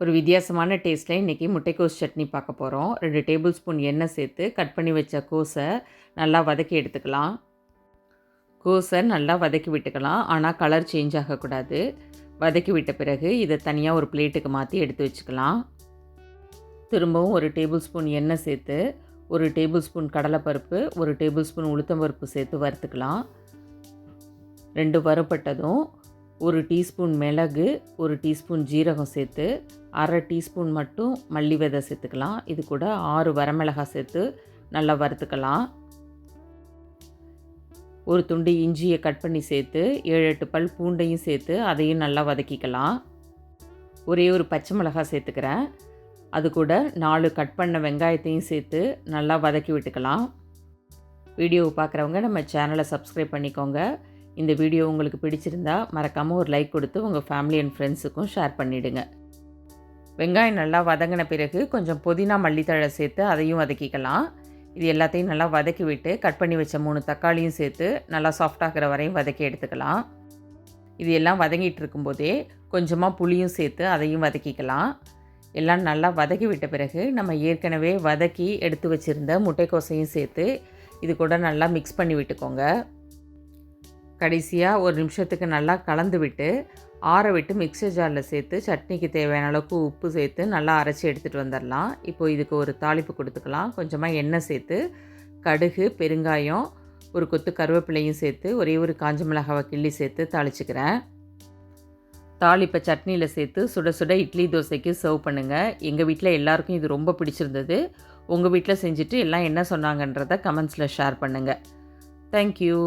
ஒரு வித்தியாசமான டேஸ்ட்டில் இன்றைக்கி முட்டைக்கோஸ் சட்னி பார்க்க போகிறோம் ரெண்டு டேபிள் ஸ்பூன் எண்ணெய் சேர்த்து கட் பண்ணி வச்ச கோஸை நல்லா வதக்கி எடுத்துக்கலாம். கோஸை நல்லா வதக்கி விட்டுக்கலாம். ஆனால் கலர் சேஞ்ச் ஆகக்கூடாது. வதக்கி விட்ட பிறகு இதை தனியாக ஒரு பிளேட்டுக்கு மாற்றி எடுத்து வச்சுக்கலாம். திரும்பவும் ஒரு டேபிள் ஸ்பூன் எண்ணெய் சேர்த்து ஒரு டேபிள் ஸ்பூன் கடலைப்பருப்பு ஒரு டேபிள் ஸ்பூன் உளுத்தம்பருப்பு சேர்த்து வறுத்துக்கலாம். ரெண்டு வறுப்பட்டதும் ஒரு டீஸ்பூன் மிளகு ஒரு டீஸ்பூன் ஜீரகம் சேர்த்து அரை டீஸ்பூன் மட்டும் மல்லி விதை சேர்த்துக்கலாம். இது கூட ஆறு வரமிளகாய் சேர்த்து நல்லா வறுத்துக்கலாம். ஒரு துண்டு இஞ்சியை கட் பண்ணி சேர்த்து ஏழு எட்டு பல் பூண்டையும் சேர்த்து அதையும் நல்லா வதக்கிக்கலாம். ஒரே ஒரு பச்சை மிளகாய் சேர்த்துக்கிறேன். அது கூட நாலு கட் பண்ண வெங்காயத்தையும் சேர்த்து நல்லா வதக்கி விட்டுக்கலாம். வீடியோவை பார்க்குறவங்க நம்ம சேனலை சப்ஸ்கிரைப் பண்ணிக்கோங்க. இந்த வீடியோ உங்களுக்கு பிடிச்சிருந்தா மறக்காமல் ஒரு லைக் கொடுத்து உங்கள் ஃபேமிலி அண்ட் ஃப்ரெண்ட்ஸுக்கும் ஷேர் பண்ணிவிடுங்க வெங்காயம் நல்லா வதங்கின பிறகு கொஞ்சம் புதினா மல்லித்தழை சேர்த்து அதையும் வதக்கிக்கலாம். இது எல்லாத்தையும் நல்லா வதக்கி விட்டு கட் பண்ணி வச்ச மூணு தக்காளியும் சேர்த்து நல்லா சாஃப்டாகிற வரையும் வதக்கி எடுத்துக்கலாம். இது எல்லாம் வதங்கிட்டு இருக்கும்போதே கொஞ்சமாக புளியும் சேர்த்து அதையும் வதக்கிக்கலாம். எல்லாம் நல்லா வதக்கி விட்ட பிறகு நம்ம ஏற்கனவே வதக்கி எடுத்து வச்சுருந்த முட்டைக்கோசையும் சேர்த்து இது கூட நல்லா மிக்ஸ் பண்ணி விட்டுக்கோங்க. கடைசியாக ஒரு நிமிஷத்துக்கு நல்லா கலந்து விட்டு ஆற விட்டு மிக்சர் ஜாரில் சேர்த்து சட்னிக்கு தேவையான அளவுக்கு உப்பு சேர்த்து நல்லா அரைச்சி எடுத்துகிட்டு வந்துடலாம் இப்போது இதுக்கு ஒரு தாளிப்பு கொடுத்துக்கலாம். கொஞ்சமாக எண்ணெய் சேர்த்து கடுகு பெருங்காயம் ஒரு கொத்து கருவேப்பிலையும் சேர்த்து ஒரே ஒரு காஞ்ச மிளகாவை கிள்ளி சேர்த்து தாளிச்சுக்கிறேன். தாளிப்பை சட்னியில் சேர்த்து சுட சுட இட்லி தோசைக்கு சர்வ் பண்ணுங்கள் எங்கள் வீட்டில் எல்லாருக்கும் இது ரொம்ப பிடிச்சிருந்தது. உங்கள் வீட்டில் செஞ்சுட்டு எல்லாம் என்ன சொன்னாங்கன்றதை கமெண்ட்ஸில் ஷேர் பண்ணுங்கள் தேங்க்யூ